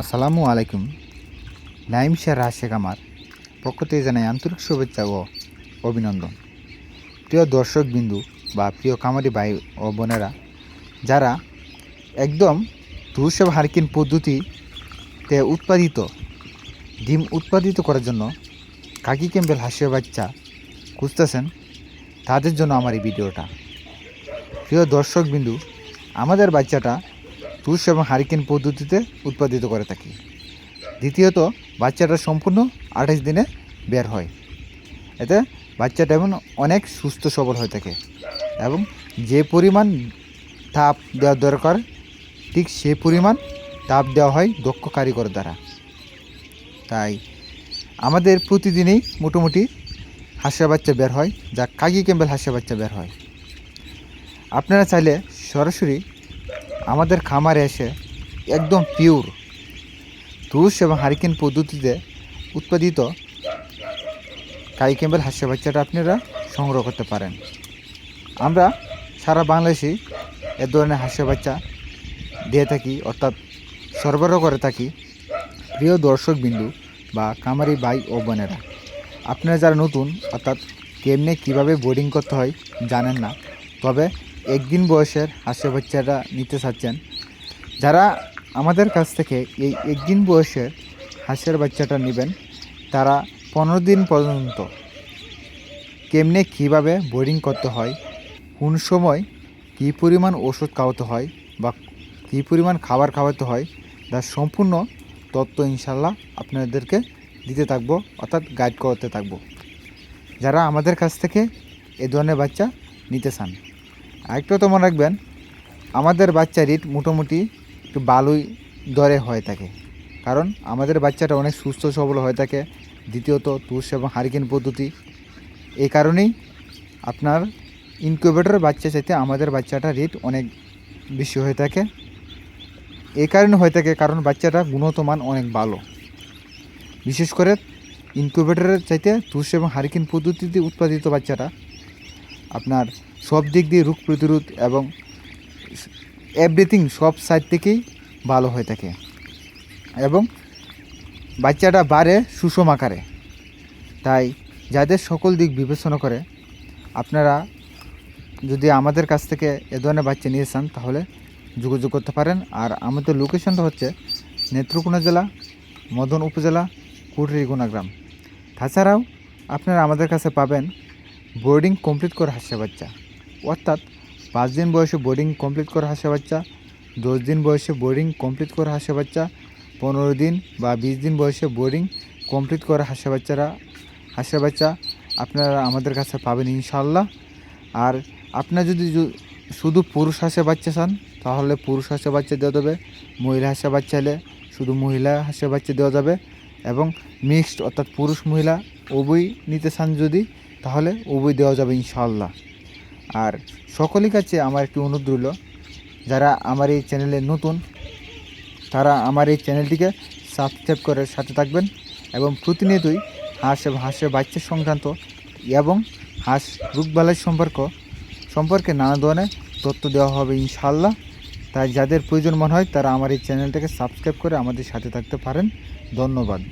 আসসালামু আলাইকুম। নাইম শাহ রাশেক আমার পক্ষ থেকে জানাই আন্তরিক শুভেচ্ছা ও অভিনন্দন। প্রিয় দর্শক বিন্দু বা প্রিয় কামারি ভাই ও বোনেরা, যারা একদম তুষব হারকিন পদ্ধতিতে উৎপাদিত, ডিম উৎপাদিত করার জন্য কাকি ক্যাম্বেল হাসিয়া বাচ্চা খুঁজতেছেন, তাদের জন্য আমার এই ভিডিওটা। প্রিয় দর্শক বিন্দু আমাদের বাচ্চাটা তুষ এবং হারিকেন পদ্ধতিতে উৎপাদিত করে থাকি। দ্বিতীয়ত, বাচ্চাটা সম্পূর্ণ আঠাশ দিনে বের হয়। এতে বাচ্চাটা এমন অনেক সুস্থ সবল হয়ে থাকে এবং যে পরিমাণ তাপ দেওয়ার দরকার, ঠিক সে পরিমাণ তাপ দেওয়া হয় দক্ষ কারিগর দ্বারা। তাই আমাদের প্রতিদিনেই মোটামুটি হাঁসের বাচ্চা বের হয়, যা কাকি ক্যাম্বেল হাঁসের বাচ্চা বের হয়। আপনারা চাইলে সরাসরি আমাদের খামারে এসে একদম পিওর তুষ এবং হারিকেন পদ্ধতিতে উৎপাদিত কাই ক্যাম্বেল হাঁসের বাচ্চাটা আপনারা সংগ্রহ করতে পারেন। আমরা সারা বাংলাদেশে এ ধরনের হাঁসের বাচ্চা দিয়ে থাকি, অর্থাৎ সরবরাহ করে থাকি। প্রিয় দর্শক বিন্দু বা কামারি ভাই ও বোনেরা, আপনারা যারা নতুন, অর্থাৎ কেমনে কীভাবে বোর্ডিং করতে হয় জানেন না, তবে একদিন বয়সের হাঁসের বাচ্চাটা নিতে চাচ্ছেন। যারা আমাদের কাছ থেকে এই একদিন বয়সের হাঁসের বাচ্চাটা নেবেন, তারা পনেরো দিন পর্যন্ত কেমনে কীভাবে বোরিং করতে হয়, কোন সময় কী পরিমাণ ওষুধ খাওয়াতে হয় বা কী পরিমাণ খাবার খাওয়াতে হয় তার সম্পূর্ণ তত্ত্ব ইনশাল্লাহ আপনাদেরকে দিতে থাকব, অর্থাৎ গাইড করতে থাকব। যারা আমাদের কাছ থেকে এ ধরনের বাচ্চা নিতে চান আরেকটা তো মনে রাখবেন, আমাদের বাচ্চা রেট মোটামুটি একটু ভালোই দরে হয়ে থাকে। কারণ আমাদের বাচ্চাটা অনেক সুস্থ সবল হয়ে থাকে, দ্বিতীয়ত তুষ এবং হারিকেন পদ্ধতি। এই কারণেই আপনার ইনকিউবেটর বাচ্চা চাইতে আমাদের বাচ্চাটা রেট অনেক বেশি হয়ে থাকে। এই কারণে হয়ে থাকে কারণ বাচ্চাটা গুণগত মান অনেক ভালো। বিশেষ করে ইনকিউবেটরের চাইতে তুষ এবং হারিকেন পদ্ধতিতে উৎপাদিত বাচ্চাটা আপনার সব দিক দিয়ে রোগ প্রতিরোধ এবং এভরিথিং সব সাইড থেকেই ভালো হয়ে থাকে। এবং বাচ্চাটা বাড়ে সুষম আকারে। তাই যাদের সকল দিক বিবেচনা করে আপনারা যদি আমাদের কাছ থেকে এ ধরনের বাচ্চা নিয়ে চান তাহলে যোগাযোগ করতে পারেন। আর আমাদের লোকেশনটা হচ্ছে নেত্রকোনা জেলা, মদন উপজেলা কুটরিগুনা গ্রাম। তাছাড়াও আপনারা আমাদের কাছে পাবেন বোর্ডিং কমপ্লিট করে হাসে বাচ্চা। অর্থাৎ পাঁচ দিন বয়সে বোর্ডিং কমপ্লিট করে হাসে বাচ্চা, দশ দিন বয়সে বোর্ডিং কমপ্লিট করে হাসে বাচ্চা, পনেরো দিন বা বিশ দিন বয়সে বোর্ডিং কমপ্লিট করে হাসে বাচ্চারা হাসে বাচ্চা আপনারা আমাদের কাছে পাবেন ইনশাল্লাহ আর আপনার যদি শুধু পুরুষ হাসে বাচ্চা চান, তাহলে পুরুষ হাসে বাচ্চা দেওয়া যাবে, মহিলা হাসে বাচ্চা হলে শুধু মহিলা হাসে বাচ্চা দেওয়া যাবে এবং মিক্সড অর্থাৎ পুরুষ মহিলা উভয় নিতে চান যদি, তাহলে উভয় দেওয়া যাবে ইনশাল্লাহ আর সকলের কাছে আমার একটি অনুরোধ রইল, যারা আমার এই চ্যানেলে নতুন, তারা আমার এই চ্যানেলটিকে সাবস্ক্রাইব করে সাথে থাকবেন এবং প্রতিনিয়তই হাঁস এবং হাঁসের বাচ্চা সংক্রান্ত এবং হাঁস রোগবালাই সম্পর্ক, সম্পর্কে নানা ধরনের তথ্য দেওয়া হবে ইনশাল্লাহ তাই যাদের প্রয়োজন মনে হয় তারা আমার এই চ্যানেলটাকে সাবস্ক্রাইব করে আমাদের সাথে থাকতে পারেন। ধন্যবাদ।